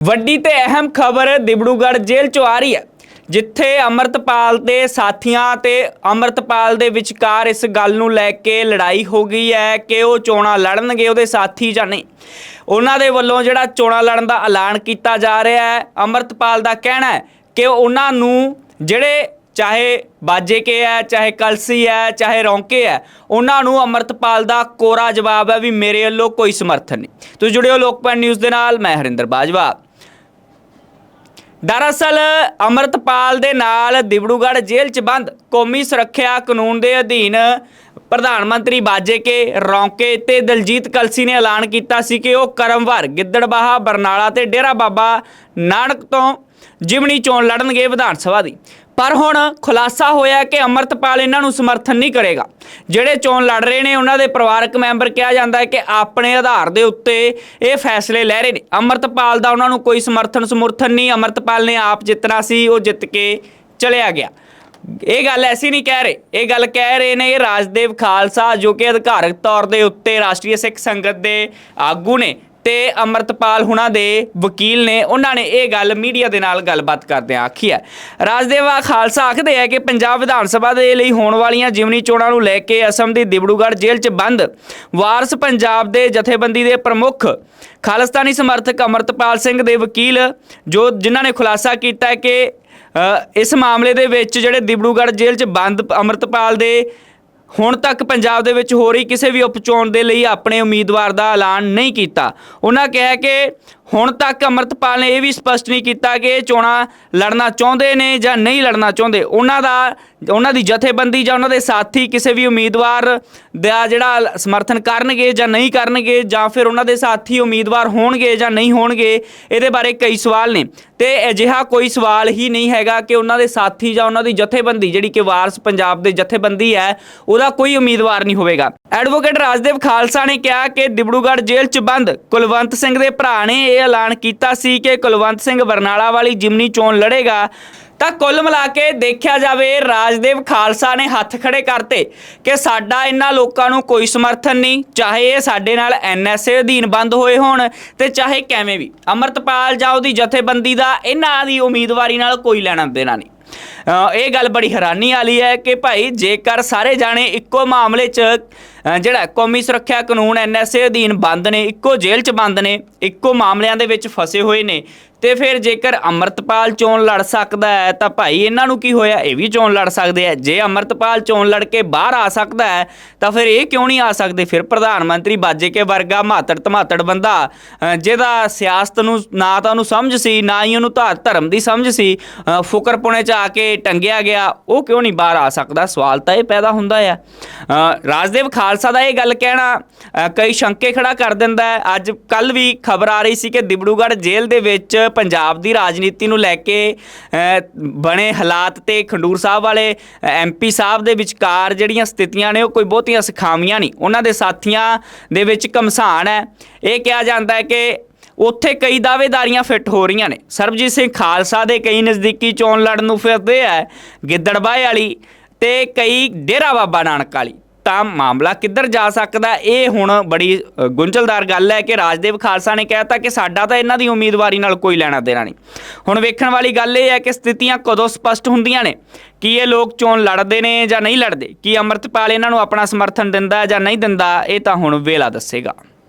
ਵੱਡੀ ਤੇ ਅਹਿਮ ਖਬਰ ਦਿਬੜੂਗੜ੍ਹ ਜੇਲ੍ਹ ਚੋਂ ਆ ਰਹੀ ਹੈ, ਜਿੱਥੇ ਅਮਰਤਪਾਲ ਦੇ ਸਾਥੀਆਂ ਤੇ ਅਮਰਤਪਾਲ ਦੇ ਵਿਚਕਾਰ ਇਸ ਗੱਲ ਨੂੰ ਲੈ ਕੇ ਲੜਾਈ ਹੋ ਗਈ ਹੈ ਕਿ ਉਹ ਚੋਣਾਂ ਲੜਨਗੇ ਉਹਦੇ ਸਾਥੀ ਜਾਂ ਨਹੀਂ। ਉਹਨਾਂ ਦੇ ਵੱਲੋਂ ਜਿਹੜਾ ਚੋਣਾਂ ਲੜਨ ਦਾ ਐਲਾਨ ਕੀਤਾ ਜਾ ਰਿਹਾ ਹੈ, ਅਮਰਤਪਾਲ ਦਾ ਕਹਿਣਾ ਹੈ ਕਿ ਉਹਨਾਂ ਨੂੰ ਜਿਹੜੇ ਚਾਹੇ ਬਾਜੇ ਕੇ ਹੈ, ਚਾਹੇ ਕਲਸੀ ਹੈ, ਚਾਹੇ ਰੌਂਕੇ ਹੈ, ਉਹਨਾਂ ਨੂੰ ਅਮਰਤਪਾਲ ਦਾ ਕੋਰਾ ਜਵਾਬ ਹੈ ਵੀ ਮੇਰੇ ਵੱਲੋਂ ਕੋਈ ਸਮਰਥਨ ਨਹੀਂ। ਤੁਸੀਂ ਜੁੜਿਓ ਲੋਕਪਾਲ ਨਿਊਜ਼ ਦੇ ਨਾਲ, ਮੈਂ ਹਰਿੰਦਰ ਬਾਜਵਾ। ਦਰਅਸਲ ਅਮਰਤਪਾਲ ਦੇ ਨਾਲ ਦਿਬੜੂਗੜ੍ਹ ਜੇਲ੍ਹ 'ਚ ਬੰਦ ਕੌਮੀ ਸੁਰੱਖਿਆ ਕਾਨੂੰਨ ਦੇ ਅਧੀਨ ਪ੍ਰਧਾਨ ਮੰਤਰੀ ਬਾਜੇ ਕੇ ਰੌਂਕੇ ਤੇ ਦਲਜੀਤ ਕਲਸੀ ਨੇ ਐਲਾਨ ਕੀਤਾ ਸੀ ਕਿ ਉਹ ਕਰਮਵਾਰ, ਗਿੱਦੜਬਾਹਾ, ਬਰਨਾਲਾ ਤੇ ਡੇਰਾ ਬਾਬਾ ਨਾਨਕ ਤੋਂ ਜਿਮਣੀ ਚੋਣ ਲੜਨਗੇ ਵਿਧਾਨ ਸਭਾ ਦੀ। ਪਰ ਹੁਣ ਖੁਲਾਸਾ ਹੋਇਆ ਕਿ ਅਮਰਤਪਾਲ ਇਹਨਾਂ ਨੂੰ ਸਮਰਥਨ ਨਹੀਂ ਕਰੇਗਾ। ਜਿਹੜੇ ਚੋਣ ਲੜ ਰਹੇ ਨੇ, ਉਹਨਾਂ ਦੇ ਪਰਿਵਾਰਕ ਮੈਂਬਰ ਕਿਹਾ ਜਾਂਦਾ ਹੈ ਕਿ ਆਪਣੇ ਆਧਾਰ ਦੇ ਉੱਤੇ ਇਹ ਫੈਸਲੇ ਲੈ ਰਹੇ ਨੇ। ਅਮਰਤਪਾਲ ਦਾ ਉਹਨਾਂ ਨੂੰ ਕੋਈ ਸਮਰਥਨ ਸਮਰਥਨ ਨਹੀਂ, ਅਮਰਤਪਾਲ ਨੇ ਆਪ ਜਿੱਤਣਾ ਸੀ, ਉਹ ਜਿੱਤ ਕੇ ਚਲਿਆ ਗਿਆ। ਇਹ ਗੱਲ ਐਸੀ ਨਹੀਂ ਕਹਿ ਰਹੇ। ਇਹ ਗੱਲ ਕਹਿ ਰਹੇ ਨੇ ਰਾਜਦੇਵ ਖਾਲਸਾ, ਜੋ ਕਿ ਅਧਿਕਾਰਕ ਤੌਰ ਦੇ ਉੱਤੇ ਰਾਸ਼ਟਰੀ ਸਿੱਖ ਸੰਗਤ ਦੇ ਆਗੂ ਨੇ। ਤੇ ਅਮਰਤਪਾਲ ਹੁਣਾਂ ਦੇ ਵਕੀਲ ਨੇ ਉਹਨਾਂ ਨੇ ਇਹ ਗੱਲ ਮੀਡੀਆ ਦੇ ਨਾਲ ਗੱਲਬਾਤ ਕਰਦਿਆਂ ਆਖੀ ਹੈ। ਰਾਜਦੇਵਾ ਖਾਲਸਾ ਆਖਦੇ ਹੈ ਕਿ ਪੰਜਾਬ ਵਿਧਾਨ ਸਭਾ ਦੇ ਲਈ ਹੋਣ ਵਾਲੀਆਂ ਜਿਮਨੀ ਚੋਣਾਂ ਨੂੰ ਲੈ ਕੇ ਅਸਮ ਦੀ ਦਿਬੜੂਗੜ੍ਹ ਜੇਲ੍ਹ 'ਚ ਬੰਦ। ਵਾਰਸ ਪੰਜਾਬ ਦੇ ਜਥੇਬੰਦੀ ਦੇ ਪ੍ਰਮੁੱਖ ਖਾਲਿਸਤਾਨੀ ਸਮਰਥਕ ਅਮਰਤਪਾਲ ਸਿੰਘ ਦੇ ਵਕੀਲ, ਜੋ ਜਿਨ੍ਹਾਂ ਨੇ ਖੁਲਾਸਾ ਕੀਤਾ ਕਿ ਇਸ ਮਾਮਲੇ ਦੇ ਵਿੱਚ ਜਿਹੜੇ ਦਿਬੜੂਗੜ੍ਹ ਜੇਲ੍ਹ 'ਚ ਬੰਦ, ਅਮਰਤਪਾਲ ਦੇ ਹੁਣ ਤੱਕ ਪੰਜਾਬ ਦੇ ਵਿੱਚ ਹੋ ਰਹੀ ਕਿਸੇ ਵੀ ਉਪਚੋਣ ਦੇ ਲਈ ਆਪਣੇ ਉਮੀਦਵਾਰ ਦਾ ਐਲਾਨ ਨਹੀਂ ਕੀਤਾ। ਉਹਨਾਂ ਕਿਹਾ ਕਿ ਹੁਣ ਤੱਕ ਅਮਰਤਪਾਲ ਨੇ ਇਹ ਵੀ ਸਪਸ਼ਟ ਨਹੀਂ ਕੀਤਾ ਕਿ ਇਹ ਚੋਣਾਂ ਲੜਨਾ ਚਾਹੁੰਦੇ ਨੇ ਜਾਂ ਨਹੀਂ ਲੜਨਾ ਚਾਹੁੰਦੇ। ਉਹਨਾਂ ਦਾ, ਉਹਨਾਂ ਦੀ ਜਥੇਬੰਦੀ ਜਾਂ ਉਹਨਾਂ ਦੇ ਸਾਥੀ ਕਿਸੇ ਵੀ ਉਮੀਦਵਾਰ ਦਾ ਜਿਹੜਾ ਸਮਰਥਨ ਕਰਨਗੇ ਜਾਂ ਨਹੀਂ ਕਰਨਗੇ ਜਾਂ ਫਿਰ ਉਹਨਾਂ ਦੇ ਸਾਥੀ ਉਮੀਦਵਾਰ ਹੋਣਗੇ ਜਾਂ ਨਹੀਂ ਹੋਣਗੇ, ਇਹਦੇ ਬਾਰੇ ਕਈ ਸਵਾਲ ਨੇ। ਤੇ ਅਜਿਹਾ ਕੋਈ ਸਵਾਲ ਹੀ ਨਹੀਂ ਹੈਗਾ ਕਿ ਉਹਨਾਂ ਦੇ ਸਾਥੀ ਜਾਂ ਉਹਨਾਂ ਦੀ ਜਥੇਬੰਦੀ ਜਿਹੜੀ ਕਿ ਵਾਰਸ ਪੰਜਾਬ ਦੇ ਜਥੇਬੰਦੀ ਹੈ, ਉਹਦਾ ਕੋਈ ਉਮੀਦਵਾਰ ਨਹੀਂ ਹੋਵੇਗਾ। ਐਡਵੋਕੇਟ ਰਾਜਦੇਵ ਖਾਲਸਾ ਨੇ ਕਿਹਾ ਕਿ ਦਿਬੜੂਗੜ੍ਹ ਜੇਲ੍ਹ 'ਚ ਬੰਦ। ਕੁਲਵੰਤ ਸਿੰਘ ਦੇ ਭਰਾ ਨੇ ਇਹ ਐਲਾਨ ਕੀਤਾ ਸੀ ਕਿ ਕੁਲਵੰਤ ਸਿੰਘ ਬਰਨਾਲਾ ਵਾਲੀ ਜਿਮਨੀ ਚੋਣ ਲੜੇਗਾ। ਤਾਂ ਕੁੱਲ ਮਿਲਾ ਕੇ ਦੇਖਿਆ ਜਾਵੇ ਰਾਜਦੇਵ ਖਾਲਸਾ ਨੇ ਹੱਥ ਖੜੇ ਕਰਤੇ ਕਿ ਸਾਡਾ ਇਹਨਾਂ ਲੋਕਾਂ ਨੂੰ ਕੋਈ ਸਮਰਥਨ ਨਹੀਂ, ਚਾਹੇ ਇਹ ਸਾਡੇ ਨਾਲ ਐਨਐਸਏ ਅਧੀਨ ਬੰਦ ਹੋਏ ਹੋਣ ਤੇ ਚਾਹੇ ਕਿਵੇਂ ਵੀ। ਅਮਰਤਪਾਲ ਜਾਂ ਉਹਦੀ ਜਥੇਬੰਦੀ ਦਾ ਇਹਨਾਂ ਦੀ ਉਮੀਦਵਾਰੀ ਨਾਲ ਕੋਈ ਲੈਣਾ ਦੇਣਾ ਨਹੀਂ। ਇਹ ਗੱਲ ਬੜੀ ਹੈਰਾਨੀ ਵਾਲੀ ਹੈ ਕਿ ਭਾਈ ਜੇਕਰ ਸਾਰੇ ਜਾਣੇ ਇੱਕੋ ਮਾਮਲੇ 'ਚ ਜਿਹੜਾ ਕੌਮੀ ਸੁਰੱਖਿਆ ਕਾਨੂੰਨ ਐਨਐਸਏ ਅਧੀਨ ਬੰਦ ਨੇ, ਇੱਕੋ ਜੇਲ੍ਹ 'ਚ ਬੰਦ ਨੇ, ਇੱਕੋ ਮਾਮਲਿਆਂ ਦੇ ਵਿੱਚ ਫਸੇ ਹੋਏ ਨੇ। ਤੇ ਫਿਰ ਜੇਕਰ ਅਮਰਤਪਾਲ ਚੋਣ ਲੜ ਸਕਦਾ ਹੈ, ਤਾਂ ਭਾਈ ਇਹਨਾਂ ਨੂੰ ਕੀ ਹੋਇਆ? ਇਹ ਵੀ ਚੋਣ ਲੜ ਸਕਦੇ ਆ ਜੇ ਅਮਰਤਪਾਲ ਚੋਣ ਲੜ ਕੇ ਬਾਹਰ ਆ ਸਕਦਾ ਹੈ, ਤਾਂ ਫਿਰ ਇਹ ਕਿਉਂ ਨਹੀਂ ਆ ਸਕਦੇ? ਫਿਰ ਪ੍ਰਧਾਨ ਮੰਤਰੀ ਬਾਜੇ ਕੇ ਵਰਗਾ ਮਾਤੜ ਧਮਾਤੜ ਬੰਦਾ ਜਿਹਦਾ ਸਿਆਸਤ ਨੂੰ ਨਾ ਤਾਂ ਉਹਨੂੰ ਸਮਝ ਸੀ, ਨਾ ਹੀ ਉਹਨੂੰ ਧਾਰ ਧਰਮ ਦੀ ਸਮਝ ਸੀ ਫੁਕਰਪੁਣੇ ਚ ਆ ਕੇ ਟੰਗਿਆ ਗਿਆ, ਉਹ ਕਿਉਂ ਨਹੀਂ ਬਾਹਰ ਆ ਸਕਦਾ? ਸਵਾਲ ਤਾਂ ਇਹ ਪੈਦਾ ਹੁੰਦਾ ਆ। ਰਾਜਦੇਵ ਰਾਜਦੇਵ ਖਾਲਸਾ ਦਾ ਇਹ ਗੱਲ ਕਹਿਣਾ ਕਈ ਸ਼ੰਕੇ ਖੜਾ ਕਰ ਦਿੰਦਾ ਹੈ। ਅੱਜ ਕੱਲ ਵੀ ਖਬਰ ਆ ਰਹੀ ਸੀ ਕਿ ਦਿਬੜੂਗੜ੍ਹ ਜੇਲ੍ਹ ਦੇ ਵਿੱਚ ਪੰਜਾਬ ਦੀ ਰਾਜਨੀਤੀ ਨੂੰ ਲੈ ਕੇ ਬਣੇ ਹਾਲਾਤ ਤੇ ਖੰਡੂਰ ਸਾਹਿਬ ਵਾਲੇ ਐਮਪੀ ਸਾਹਿਬ ਦੇ ਵਿਚਕਾਰ ਜਿਹੜੀਆਂ ਸਥਿਤੀਆਂ ਨੇ ਉਹ ਕੋਈ ਬਹੁਤੀਆਂ ਸਿਖਾਵੀਆਂ ਨਹੀਂ। ਉਹਨਾਂ ਦੇ ਸਾਥੀਆਂ ਦੇ ਵਿੱਚ ਕਮਸਾਨ ਹੈ। ਇਹ ਕਿਹਾ ਜਾਂਦਾ ਹੈ ਕਿ ਉੱਥੇ ਕਈ ਦਾਅਵੇਦਾਰੀਆਂ ਫਿੱਟ ਹੋ ਰਹੀਆਂ ਨੇ। ਸਰਬਜੀਤ ਸਿੰਘ ਖਾਲਸਾ ਦੇ ਕਈ ਨਜ਼ਦੀਕੀ ਚੋਣ ਲੜਨ ਨੂੰ ਫਿਰਦੇ ਆ ਗਿੱਦੜਬਾਏ ਵਾਲੀ ਤੇ ਕਈ ਡੇਰਾ ਬਾਬਾ ਨਾਨਕ ਵਾਲੀ। ਤਾਂ ਮਾਮਲਾ ਕਿੱਧਰ ਜਾ ਸਕਦਾ ਇਹ ਹੁਣ ਬੜੀ ਗੁੰਝਲਦਾਰ ਗੱਲ ਹੈ ਕਿ ਰਾਜਦੇਵ ਖਾਲਸਾ ਨੇ ਕਹਿਤਾ ਕਿ ਸਾਡਾ ਤਾਂ ਇਹਨਾਂ ਦੀ ਉਮੀਦਵਾਰੀ ਨਾਲ ਕੋਈ ਲੈਣਾ ਦੇਣਾ ਨਹੀਂ। ਹੁਣ ਵੇਖਣ ਵਾਲੀ ਗੱਲ ਇਹ ਹੈ ਕਿ ਸਥਿਤੀਆਂ ਕਦੋਂ ਸਪਸ਼ਟ ਹੁੰਦੀਆਂ ਨੇ? ਕੀ ਇਹ ਲੋਕ ਚੋਣ ਲੜਦੇ ਨੇ ਜਾਂ ਨਹੀਂ ਲੜਦੇ? ਕੀ ਅਮਰਤਪਾਲ ਇਹਨਾਂ ਨੂੰ ਆਪਣਾ ਸਮਰਥਨ ਦਿੰਦਾ ਜਾਂ ਨਹੀਂ ਦਿੰਦਾ? ਇਹ ਤਾਂ ਹੁਣ ਵੇਲਾ ਦੱਸੇਗਾ।